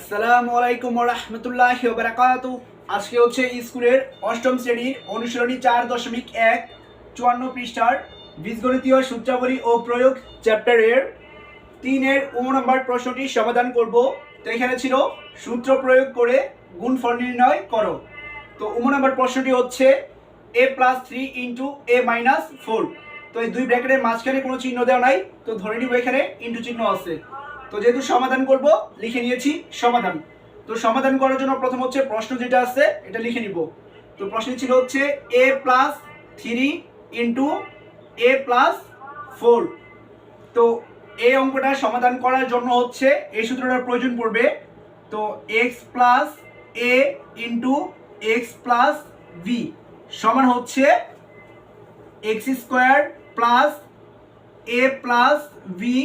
আসসালামু আলাইকুম রহমতুল্লাহ বারাকাত আজকে হচ্ছে স্কুলের অষ্টম শ্রেণির অনুশীলনী চার দশমিক এক, চুয়ান্ন পৃষ্ঠার বীজগণিতীয় সূত্রাবলী ও প্রয়োগ চ্যাপ্টারের তিনের ও নম্বর প্রশ্নটি সমাধান করব। তো এখানে ছিল সূত্র প্রয়োগ করে গুণফল নির্ণয় করো। তো উম নম্বর প্রশ্নটি হচ্ছে A plus three into A minus four. তো এই দুই ব্র্যাকেটের মাঝখানে কোনো চিহ্ন দেওয়া নাই। তো ধরে নিব এখানে ইন্টু চিহ্ন আছে। তো যেহেতু সমাধান করব, লিখে নিয়েছি সমাধান। তো সমাধান করার জন্য প্রথম হচ্ছে প্রশ্ন যেটা আছে, এটা লিখে নিব। তো প্রশ্ন ছিল হচ্ছে A plus three into A plus four তো এই অঙ্কটা সমাধান করার জন্য হচ্ছে এই সূত্রটার প্রয়োজন পড়বে। তো X plus A into X plus V সমান হচ্ছে X square plus A plus V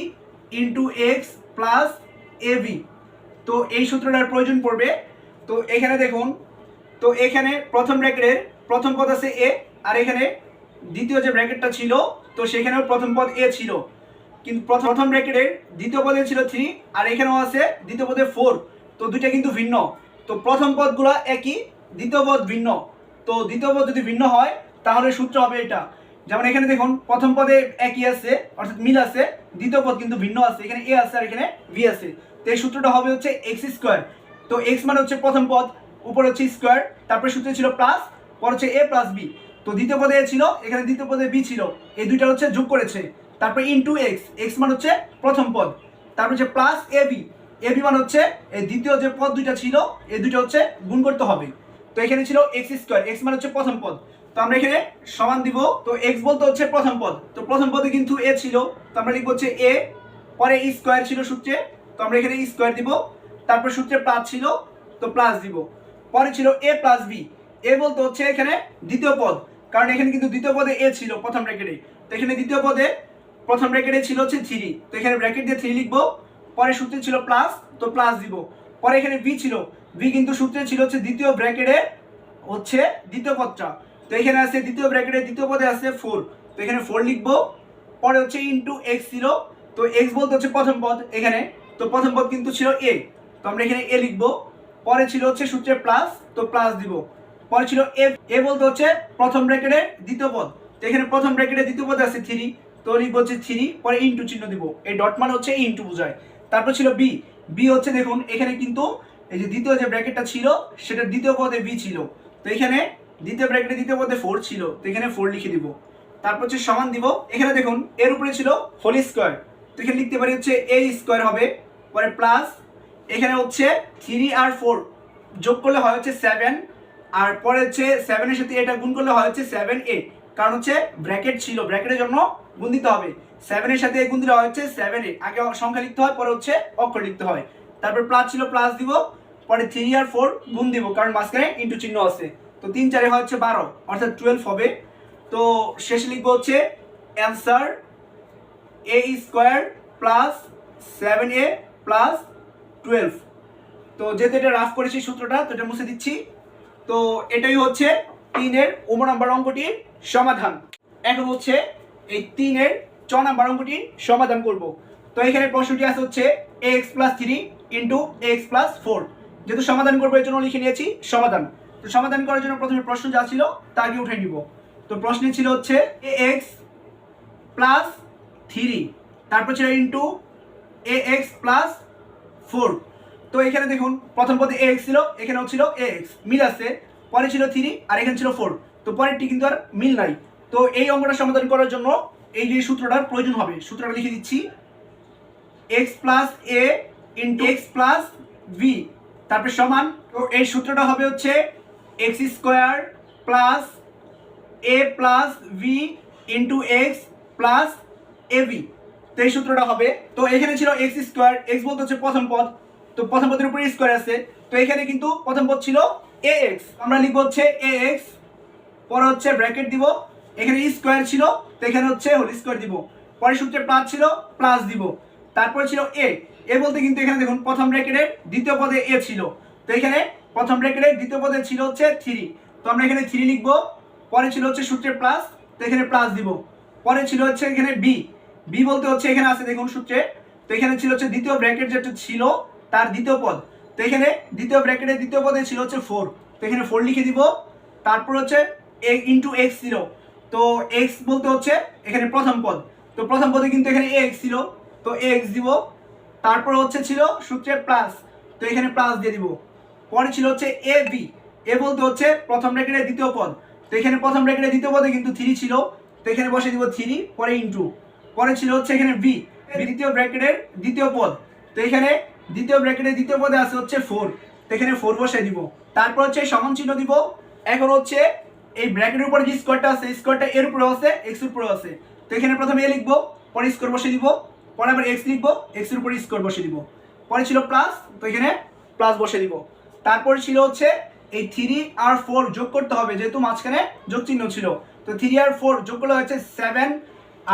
into X plus A V তো এই সূত্রটার প্রয়োজন পড়বে। তো এখানে দেখুন, তো এখানে প্রথম ব্র্যাকেটের প্রথম পদ আছে এ আর এখানে দ্বিতীয় যে ব্র্যাকেটটা ছিল, তো সেখানেও প্রথম পদ এ ছিল। কিন্তু প্রথম ব্র্যাকেটের দ্বিতীয় পদে ছিল থ্রি আর এখানেও আছে দ্বিতীয় পদে ফোর তো দুইটা কিন্তু ভিন্ন। তো প্রথম পদগুলো একই, দ্বিতীয় পদ ভিন্ন। তো দ্বিতীয় পদ যদি ভিন্ন হয়, তাহলে সূত্র হবে এটা। যেমন এখানে দেখুন, প্রথম পদে একই আছে, অর্থাৎ মিল আছে, দ্বিতীয় পদ কিন্তু ভিন্ন আছে, এখানে এ আছে আর এখানে ভি আছে। তো এই সূত্রটা হবে হচ্ছে এক্স স্কোয়ার তো এক্স মানে হচ্ছে প্রথম পদ, উপরে হচ্ছে স্কোয়ার তারপরে সূত্র ছিল প্লাস পর হচ্ছে এ প্লাস বি তো দ্বিতীয় পদে এ ছিল, এখানে দ্বিতীয় পদে বি ছিল, এই দুইটা হচ্ছে যোগ করেছে। তারপরে ইনটু এক্স এক্স মানে হচ্ছে প্রথম পদ, তারপর হচ্ছে plus A B A B মানে হচ্ছে এই দ্বিতীয় যে পদ দুইটা ছিল, এই দুইটা হচ্ছে গুণ করতে হবে। তো এখানে ছিল এক্স স্কোয়ার এক্স মানে হচ্ছে প্রথম পদ। তো আমরা এখানে সমান দিব, তো এক্স বলতে হচ্ছে প্রথম পদ। তো প্রথম পদে কিন্তু এ ছিল, তো আমরা লিখব হচ্ছে এ পরে স্কোয়ার ছিল সূত্রে, তো আমরা এখানে স্কোয়ার দিব, তারপর সূত্রে প্লাস ছিল, তো প্লাস দিব। পরে ছিল এ প্লাস বি এ বলতে হচ্ছে এখানে দ্বিতীয় পদ, কারণ এখানে কিন্তু দ্বিতীয় পদে এ ছিল প্রথম ব্র্যাকেটে তো এখানে দ্বিতীয় পদে প্রথম ব্র্যাকেটে ছিল হচ্ছে থ্রি তো এখানে ব্র্যাকেট দিয়ে থ্রি লিখব, পরে সূত্রে ছিল প্লাস তো প্লাস দিব। পরে এখানে ভি ছিল ভি কিন্তু সূত্রে ছিল হচ্ছে দ্বিতীয় ব্র্যাকেটে হচ্ছে দ্বিতীয় পদটা। তো এখানে আছে দ্বিতীয় ব্র্যাকেটে দ্বিতীয় পদে আছে ফোর তো এখানে ফোর লিখব, পরে হচ্ছে ইন্টু এক্স ছিল তো এক্স বলতে হচ্ছে প্রথম পদ এখানে। তো প্রথম পদ কিন্তু ছিল এ তো আমরা এখানে এ লিখব। পরে ছিল হচ্ছে সূত্রে প্লাস তো প্লাস দিব। পরে ছিল এ এ বলতে হচ্ছে প্রথম ব্র্যাকেটে দ্বিতীয় পদ। তো এখানে প্রথম ব্র্যাকেটে দ্বিতীয় পদে আছে থ্রি তো লিখব হচ্ছে থ্রি পরে ইন্টু চিহ্ন দিব। এই ডট মানে হচ্ছে ইন্টু বোঝায়। তারপর ছিল বি বি হচ্ছে দেখুন, এখানে কিন্তু এই যে দ্বিতীয় যে ব্র্যাকেটটা ছিল, সেটা দ্বিতীয় পদে বি ছিল। তো এখানে দ্বিতীয় ব্র্যাকেটে দ্বিতীয় পদে ফোর ছিল, তো এখানে ফোর লিখে দিব। তারপর হচ্ছে সমান দিব, এখানে দেখুন, এর উপরে ছিল হোল স্কোয়ার তো এখানে লিখতে পারি হচ্ছে এ স্কোয়ার হবে, পরে প্লাস এখানে হচ্ছে থ্রি আর ফোর যোগ করলে হয় হচ্ছে সেভেন আর পরে হচ্ছে সেভেনের সাথে এটা গুণ করলে হয় হচ্ছে সেভেন এ কারণ হচ্ছে ব্র্যাকেট ছিল ব্র্যাকেটের জন্য গুণ দিতে হবে। সেভেনের সাথে গুণ দিলে হয় হচ্ছে সেভেন এ আগে সংখ্যা লিখতে হয়, পরে হচ্ছে অক্ষর লিখতে হয়। তারপর প্লাস ছিল প্লাস দিব, পরে থ্রি আর ফোর গুণ দিব, কারণ মাঝখানে ইন্টু চিহ্ন আছে। তো তিন চারে হচ্ছে বারো, অর্থাৎ টুয়েলভ হবে। তো শেষে লিখব হচ্ছে answer A square plus seven A plus twelve তো যেহেতু এটা রাফ করেছি সূত্রটা, তো এটা মুছে দিচ্ছি। তো এটাই হচ্ছে তিনের উম নাম্বার অঙ্কটির সমাধান। এখন হচ্ছে এই তিনের চ নাম্বার অঙ্কটির সমাধান করব। তো এখানে প্রশ্নটি আছে হচ্ছে A X plus three into X plus four যেহেতু সমাধান করব, এর জন্য লিখে নিয়েছি সমাধান। তো সমাধান করার জন্য প্রথমে প্রশ্ন যা ছিল তা আগে উঠে নিব। তো প্রশ্নে ছিল হচ্ছে এ এক্স প্লাস থ্রি তারপর ছিল into A X plus four তো এখানে দেখুন, প্রথম পদে এ এক্স ছিল, এখানেও ছিল এ এক্স মিল আছে। পরে ছিল থ্রি আর এখানে ছিল ফোর তো পরেরটি কিন্তু আর মিল নাই। তো এই অঙ্কটা সমাধান করার জন্য এই যে সূত্রটার প্রয়োজন হবে, সূত্রটা লিখে দিচ্ছি। X plus A into X plus V তারপরে সমান, তো এই সূত্রটা হবে হচ্ছে X square plus A plus V into X plus A V. তো এই সূত্রটা হবে। তো এখানে ছিল এক্স স্কোয়ার, এক্স বলতে হচ্ছে প্রথম পদ। তো প্রথম পদের উপরে স্কোয়ার আছে। তো এখানে কিন্তু প্রথম পদ ছিল এ এক্স। আমরা লিখব হচ্ছে এ এক্স, পরে হচ্ছে ব্র্যাকেট দিব। এখানে স্কোয়ার ছিল, তো এখানে হচ্ছে হোল স্কোয়ার দিব। পরে সূত্রে প্লাস ছিল, প্লাস দিব। তারপরে ছিল এ। এ বলতে কিন্তু এখানে দেখুন, প্রথম ব্র্যাকেটের দ্বিতীয় পদে এ ছিল। তো এখানে প্রথম ব্র্যাকেটের দ্বিতীয় পদে ছিল হচ্ছে থ্রি তো আমরা এখানে থ্রি লিখব, পরে ছিল হচ্ছে সূত্রে প্লাস তো এখানে প্লাস দিব। পরে ছিল হচ্ছে এখানে বি বি বলতে হচ্ছে এখানে আছে দেখুন সূত্রে। তো এখানে ছিল হচ্ছে দ্বিতীয় ব্র্যাকেট যেটা ছিল, তার দ্বিতীয় পদ। তো এখানে দ্বিতীয় ব্র্যাকেটের দ্বিতীয় পদে ছিল হচ্ছে ফোর তো এখানে ফোর লিখে দিব। তারপর হচ্ছে এ ইন্টু এক্স ছিল তো এক্স বলতে হচ্ছে এখানে প্রথম পদ। তো প্রথম পদে কিন্তু এখানে এ এক্স ছিল। তো এ এক্স দিব। তারপর হচ্ছে ছিল সূত্রের প্লাস তো এখানে প্লাস দিয়ে দিব। পরে ছিল হচ্ছে এ বি এ বলতে হচ্ছে প্রথম ব্র্যাকেটের দ্বিতীয় পদ। তো এখানে প্রথম ব্র্যাকেটের দ্বিতীয় পদে কিন্তু থ্রি ছিল। তো এখানে বসে দিব থ্রি পরে ইন্টু পরে ছিল হচ্ছে এখানে বি দ্বিতীয় ব্র্যাকেটের দ্বিতীয় পদ। তো এখানে দ্বিতীয় ব্র্যাকেটের দ্বিতীয় পদে আছে হচ্ছে ফোর তো এখানে ফোর বসে দিব। তারপর হচ্ছে সমান চিহ্ন দিব। এখন হচ্ছে এই ব্র্যাকেটের উপরে যে স্কোয়ারটা আছে স্কোয়ারটা এর উপরে আছে এক্সের উপরে আছে। তো এখানে প্রথমে এ লিখব, পরে স্কোয়ার বসে দিব। পরে আবার এক্স লিখব এক্সের উপরে স্কোয়ার বসে দিব। পরে ছিল প্লাস তো এখানে প্লাস বসে দিব। তারপর ছিল হচ্ছে এই থ্রি আর ফোর যোগ করতে হবে, যেহেতু মাঝখানে যোগ চিহ্ন ছিল। তো থ্রি আর ফোর যোগ করলে হচ্ছে সেভেন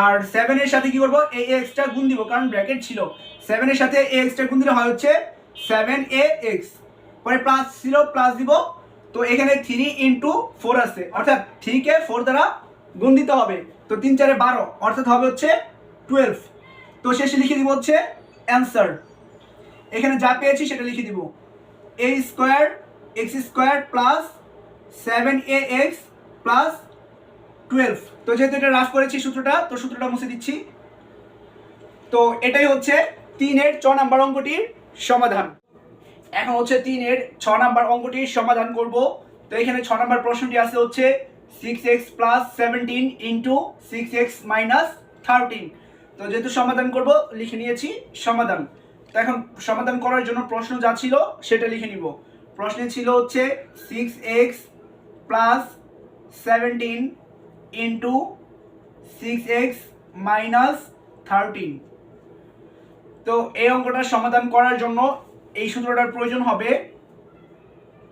আর সেভেনের সাথে কি করব? এই এক্সট্রা গুণ দিব, কারণ ব্র্যাকেট ছিল। সেভেনের সাথে এ এক্সট্রা গুণ দিলে হয় হচ্ছে সেভেন এ এক্স পরে প্লাস ছিল প্লাস দিব। তো এখানে থ্রি ইন্টু ফোর আছে। অর্থাৎ থ্রিকে ফোর দ্বারা গুণ দিতে হবে। তো তিন চারে বারো, অর্থাৎ হবে হচ্ছে টুয়েলভ তো শেষে লিখে দিব হচ্ছে অ্যান্সার এখানে যা পেয়েছি সেটা লিখে দিব। A square X square plus seven A X plus twelve তো যেহেতু এটা রাফ করেছি সূত্রটা, তো সূত্রটা মুছে দিচ্ছি। তো এটাই হচ্ছে তিনের ছ নাম্বার অঙ্কটির সমাধান। এখন হচ্ছে তিনের ছ নাম্বার অঙ্কটির সমাধান করব। তো এখানে ছ নাম্বার প্রশ্নটি আছে হচ্ছে six X plus seventeen into six X minus thirteen তো যেহেতু সমাধান করব, লিখে নিয়েছি সমাধান। এখন সমাধান করার জন্য প্রশ্ন যা ছিল, সেটা লিখে নিব। প্রশ্নে ছিল হচ্ছে six X plus seventeen into six X minus thirteen তো এই অঙ্কটার সমাধান করার জন্য এই সূত্রটার প্রয়োজন হবে।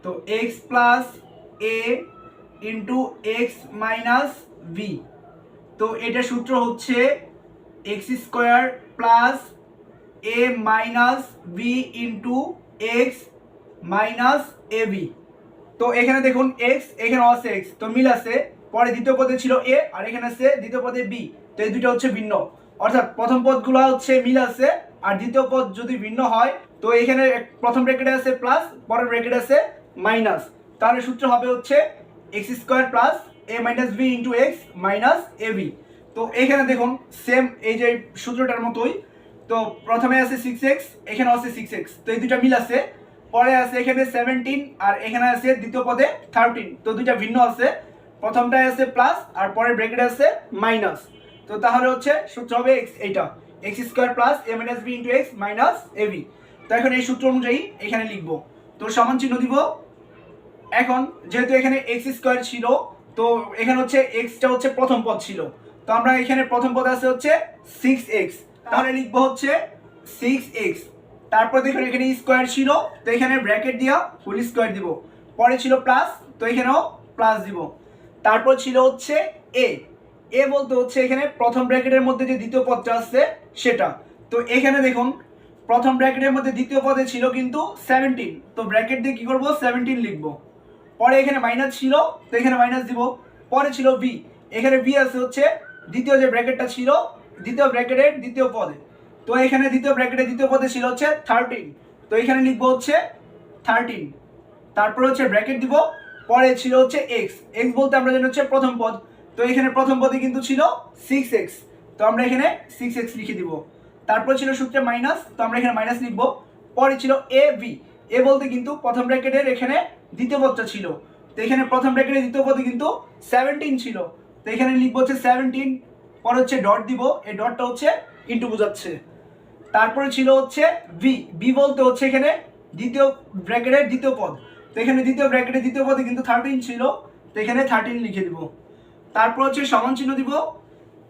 তো X plus A into X minus V তো এটা সূত্র হচ্ছে X square plus A minus V into X minus A V তো এখানে দেখুন এক্স এখানে আছে এক্স তো মিল আছে। পরে দ্বিতীয় পদে ছিল এ আর এখানে আছে দ্বিতীয় পদে বি তো এই দুটো হচ্ছে ভিন্ন। অর্থাৎ প্রথম পদগুলো হচ্ছে মিল আছে আর দ্বিতীয় পদ যদি ভিন্ন হয়, তো এখানে প্রথম ব্র্যাকেটে আছে প্লাস পরের ব্র্যাকেটে আছে মাইনাস তাহলে সূত্র হবে হচ্ছে X square plus A minus B into X minus A B তো এখানে দেখুন সেম এই যে সূত্রটার মতোই তো প্রথমে আছে সিক্স এক্স এখানে আছে সিক্স এক্স তো এই দুইটা মিল আছে। পরে আছে এখানে সেভেন্টিন আর এখানে আছে দ্বিতীয় পদে থার্টিন তো দুইটা ভিন্ন আছে। প্রথমটায় আছে প্লাস আর পরের ব্রেকেট আছে মাইনাস তো তাহলে হচ্ছে সূত্র হবে এক্স এইটা। X square plus A minus B into X minus A B তো এখন এই সূত্র অনুযায়ী এখানে লিখব। তো সমান চিহ্ন দিব। এখন যেহেতু এখানে এক্স স্কোয়ার ছিল, তো এখানে হচ্ছে এক্সটা হচ্ছে প্রথম পদ ছিল। তো আমরা এখানে প্রথম পদ আছে হচ্ছে সিক্স এক্স তাহলে লিখব হচ্ছে সিক্স এক্স তারপর দেখুন এখানে স্কোয়ার ছিল, তো এখানে ব্র্যাকেট দিয়া ফুল স্কোয়ার দিব। পরে ছিল প্লাস তো এখানেও প্লাস দিব। তারপর ছিল হচ্ছে এ এ বলতে হচ্ছে এখানে প্রথম ব্র্যাকেটের মধ্যে যে দ্বিতীয় পদটা আছে, সেটা। তো এখানে দেখুন, প্রথম ব্র্যাকেটের মধ্যে দ্বিতীয় পদে ছিল কিন্তু সেভেন্টিন তো ব্র্যাকেট দিয়ে কি করব? সেভেন্টিন লিখব। পরে এখানে মাইনাস ছিল, তো এখানে মাইনাস দিব। পরে ছিল বি এখানে বি আছে হচ্ছে দ্বিতীয় যে ব্র্যাকেটটা ছিল দ্বিতীয় ব্র্যাকেটের দ্বিতীয় পদে। তো এখানে দ্বিতীয় ব্র্যাকেটের দ্বিতীয় পদে ছিল হচ্ছে থার্টিন তো এখানে লিখব হচ্ছে থার্টিন তারপর হচ্ছে ব্র্যাকেট দিব, পরে ছিল হচ্ছে এক্স এক্স বলতে আমরা জানি হচ্ছে প্রথম পদ। তো এখানে প্রথম পদে কিন্তু ছিল সিক্স এক্স তো আমরা এখানে সিক্স এক্স লিখে দিব। তারপর ছিল সূত্রে মাইনাস তো আমরা এখানে মাইনাস লিখব। পরে ছিল এ বি এ বলতে কিন্তু প্রথম ব্র্যাকেটের এখানে দ্বিতীয় পদটা ছিল। তো এখানে প্রথম ব্র্যাকেটের দ্বিতীয় পদে কিন্তু সেভেন্টিন ছিল। তো এখানে লিখব হচ্ছে সেভেন্টিন পরে হচ্ছে ডট দিব, এই ডটটা হচ্ছে ইন্টু বোঝাচ্ছে। তারপরে ছিল হচ্ছে বি বি বলতে হচ্ছে এখানে দ্বিতীয় ব্র্যাকেটের দ্বিতীয় পদ। তো এখানে দ্বিতীয় ব্র্যাকেটের দ্বিতীয় পদে কিন্তু থার্টিন ছিল, তো এখানে থার্টিন লিখে দিব। তারপর হচ্ছে সমান চিহ্ন দিব।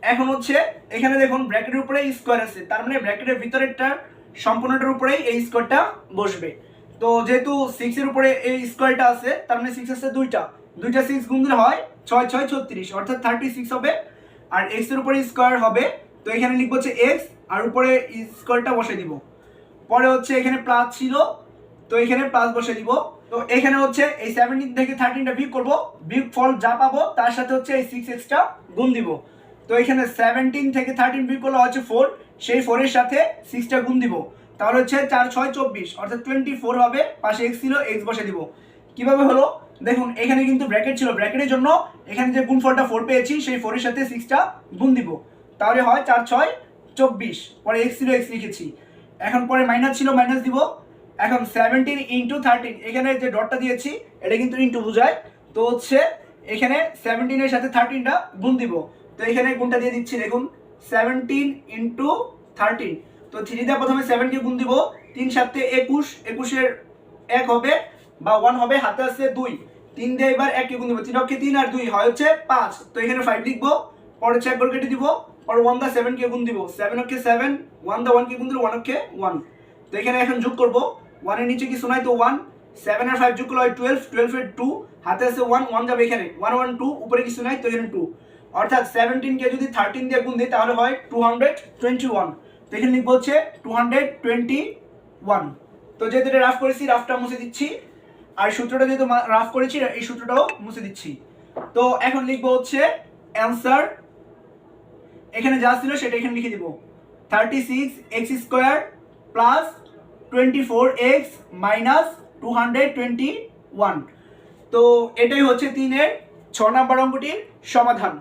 এখন হচ্ছে এখানে দেখুন ব্র্যাকেটের উপরে স্কোয়ার আছে, তার মানে ব্র্যাকেটের ভিতরেরটা সম্পূর্ণটার উপরেই এই স্কোয়ারটা বসবে। তো যেহেতু সিক্সের উপরে এই স্কোয়ারটা আছে, তার মানে সিক্স আছে দুইটা। দুইটা সিক্স গুণ হয় ছয় ছয়, ছত্রিশ, অর্থাৎ থার্টি সিক্স হবে আর এক্সের উপরে স্কোয়ার হবে, তো এখানে লিখব হচ্ছে এক্স আর উপরে স্কোয়ারটা বসে দিব। পরে হচ্ছে এখানে প্লাস ছিল, তো এখানে প্লাস বসে দিব। তো এখানে হচ্ছে এই সেভেন্টিন থেকে থার্টিনটা বিয়োগ করব, বিয়োগ ফল যা পাবো, তার সাথে হচ্ছে এই সিক্স এক্সটা গুণ দিব। তো এখানে সেভেন্টিন থেকে থার্টিন বিয়োগ করলে হচ্ছে ফোর সেই ফোরের সাথে সিক্সটা গুণ দিব। তাহলে হচ্ছে চার, ছয়, চব্বিশ, অর্থাৎ টোয়েন্টি ফোর হবে, পাশে এক্স ছিল এক্স বসে দিব। কীভাবে হলো? দেখুন, এখানে কিন্তু ব্র্যাকেট ছিল। ব্র্যাকেটের জন্য এখানে যে গুণফলটা ফোর পেয়েছি, সেই ফোরের সাথে সিক্সটা গুণ দিব। তাহলে হয় চার ছয় চব্বিশ। পরে এক্স ছিল এক্স লিখেছি। এখন পরে মাইনাস ছিল মাইনাস দিব। এখন সেভেন্টিন ইন্টু থার্টিন এখানে যে ডটটা দিয়েছি, এটা কিন্তু ইন্টু বোঝায়। তো হচ্ছে এখানে সেভেন্টিনের সাথে থার্টিনটা গুণ দিব। তো এখানে গুণটা দিয়ে দিচ্ছি, দেখুন সেভেন্টিন ইন্টু থার্টিন তো থ্রি দিয়ে প্রথমে সেভেনকে গুণ দিব। তিন সাতে একুশ, একুশের এক হবে বা ওয়ান হবে হাতে আছে দুই। তিন দিয়ে এবার এককে গুণ দিব। তিন অক্ষে তিন আর দুই হয় হচ্ছে পাঁচ। তো এখানে ফাইভ লিখব, পরে চেক করে কেটে দিব, পরে ওয়ান দা সেভেন কে গুণ দিব। সেভেন অক্ষে সেভেন ওয়ান দা ওয়ান কে গুণ দিল ওয়ান অক্ষে ওয়ান তো এখানে এখন যোগ করব। ওয়ানের নিচে কিছু নাই তো ওয়ান সেভেন আর ফাইভ যোগ করলে হয় টুয়েলভ টুয়েলভ টুয়েলভের টু হাতে আছে ওয়ান ওয়ান যাবে এখানে। ওয়ান ওয়ান টু উপরে কিছু নাই তো এখানে টু অর্থাৎ সেভেন্টিনকে যদি থার্টিন দিয়ে গুণ দিই তাহলে হয় টু হান্ড্রেড টোয়েন্টি ওয়ান তো এখানে লিখব হচ্ছে টু হান্ড্রেড টোয়েন্টি ওয়ান তো যেহেতু রাফ করেছি রাফটা মুছে দিচ্ছি। আর সূত্রটা যেহেতু রাফ করেছি, এই সূত্রটাও মুছে দিচ্ছি। তো এখন লিখব হচ্ছে অ্যান্সার এখানে যা ছিল সেটা এখানে লিখে দিব। Thirty six X square plus twenty four X minus two hundred twenty one তো এটাই হচ্ছে তিনের ছ নম্বর অঙ্কটির সমাধান।